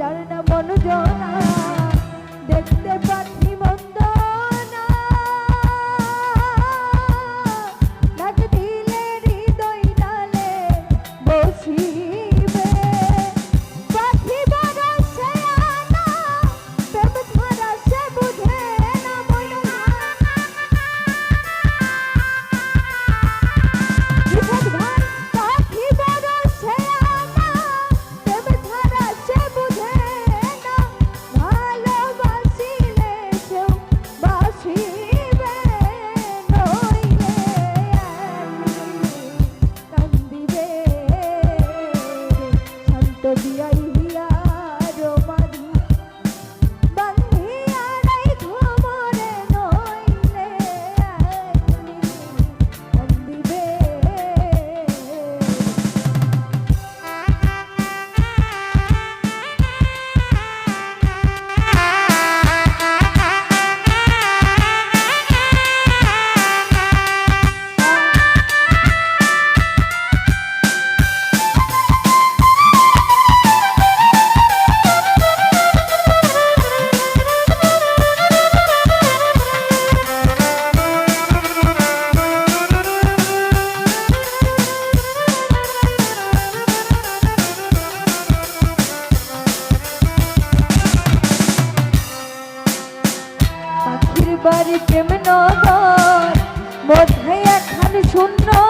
পাখিটার না মনোজনা বাড়ি নগর মধ্যে এখন শূন্য।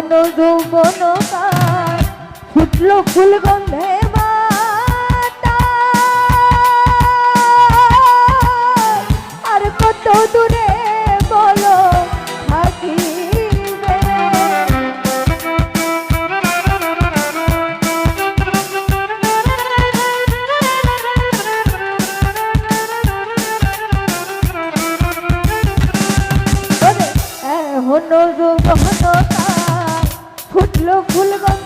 যৌবন যৌবন কায় ফুটলো ফুল গন্ধে আর কত দূরে বলো থাকি হনো যৌবন लो खुल गो